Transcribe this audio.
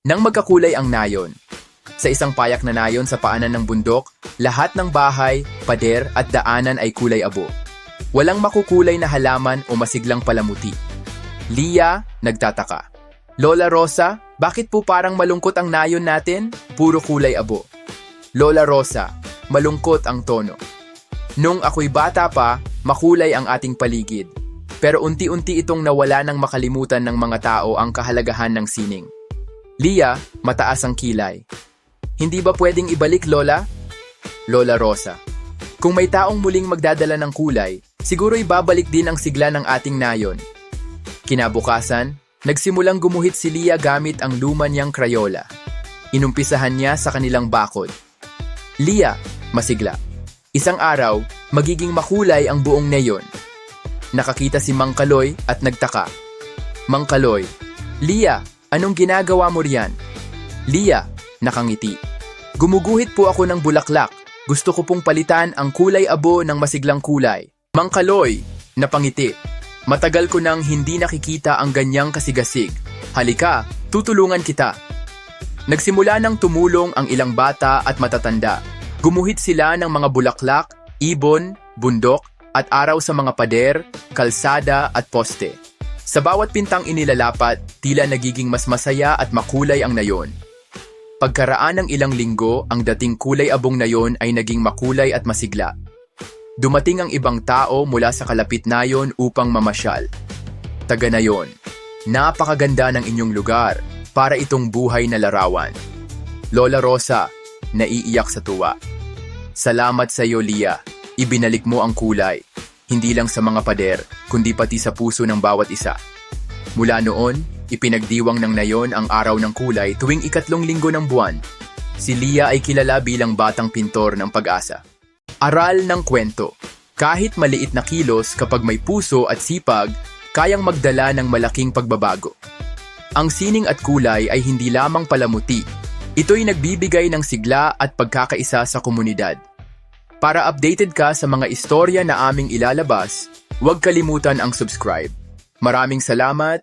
Nang magkakulay ang nayon. Sa isang payak na nayon sa paanan ng bundok, lahat ng bahay, pader at daanan ay kulay abo. Walang makukulay na halaman o masiglang palamuti. Lia, nagtataka. Lola Rosa, bakit po parang malungkot ang nayon natin? Puro kulay abo. Lola Rosa, malungkot ang tono. Nung ako'y bata pa, makulay ang ating paligid. Pero unti-unti itong nawala ng makalimutan ng mga tao ang kahalagahan ng sining. Lia, mataas ang kilay. Hindi ba pwedeng ibalik, Lola? Lola Rosa. Kung may taong muling magdadala ng kulay, siguro ibabalik din ang sigla ng ating nayon. Kinabukasan, nagsimulang gumuhit si Lia gamit ang luma niyang Crayola. Inumpisahan niya sa kanilang bakod. Lia, masigla. Isang araw, magiging makulay ang buong neyon. Nakakita si Mang Kaloy at nagtaka. Mang Kaloy, Lia, anong ginagawa mo riyan? Lia, nakangiti. Gumuguhit po ako ng bulaklak. Gusto ko pong palitan ang kulay abo ng masiglang kulay. Mang Kaloy, napangiti. Matagal ko nang hindi nakikita ang ganyang kasigasig. Halika, tutulungan kita. Nagsimula ng tumulong ang ilang bata at matatanda. Gumuhit sila ng mga bulaklak, ibon, bundok, at araw sa mga pader, kalsada at poste. Sa bawat pintang inilalapat, tila nagiging mas masaya at makulay ang nayon. Pagkaraan ng ilang linggo, ang dating kulay abong nayon ay naging makulay at masigla. Dumating ang ibang tao mula sa kalapit nayon upang mamasyal. Taga nayon, napakaganda ng inyong lugar para itong buhay na larawan. Lola Rosa, naiiyak sa tuwa. Salamat sa iyo, Lia. Ibinalik mo ang kulay. Hindi lang sa mga pader, kundi pati sa puso ng bawat isa. Mula noon, ipinagdiwang ng nayon ang araw ng kulay tuwing ikatlong linggo ng buwan. Si Lia ay kilala bilang batang pintor ng pag-asa. Aral ng kwento. Kahit maliit na kilos kapag may puso at sipag, kayang magdala ng malaking pagbabago. Ang sining at kulay ay hindi lamang palamuti. Ito'y nagbibigay ng sigla at pagkakaisa sa komunidad. Para updated ka sa mga istorya na aming ilalabas, huwag kalimutan ang subscribe. Maraming salamat